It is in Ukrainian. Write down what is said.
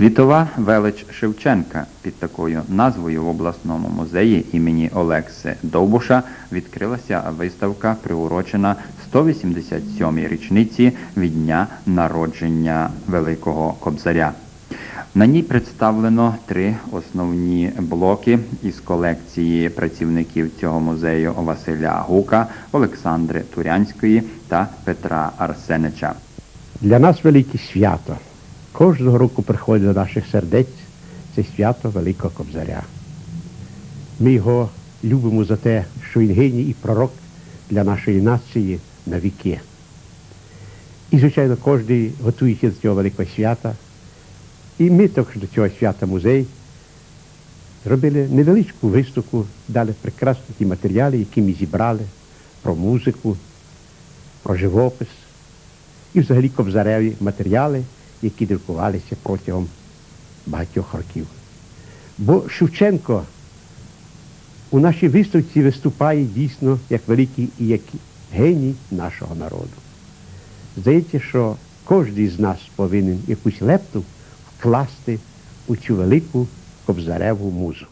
Світова велич Шевченка під такою назвою в обласному музеї імені Олекси Довбуша відкрилася виставка, приурочена 187-й річниці від дня народження Великого Кобзаря. На ній представлено три основні блоки із колекції працівників цього музею Василя Гука, Олександри Турянської та Петра Арсенича. Для нас велике свято. Кожного року приходить до наших сердець це свято Великого Кобзаря. Ми його любимо за те, що він геній і пророк для нашої нації на віки. І, звичайно, кожен готується до цього великого свята. І ми також до цього свята музей зробили невеличку виставку, дали прекрасні ті матеріали, які ми зібрали про музику, про живопис і взагалі кобзареві матеріали, які друкувалися протягом багатьох років. Бо Шевченко у нашій виставці виступає дійсно як великий і як геній нашого народу. Здається, що кожен з нас повинен якусь лепту вкласти у цю велику кобзареву музу.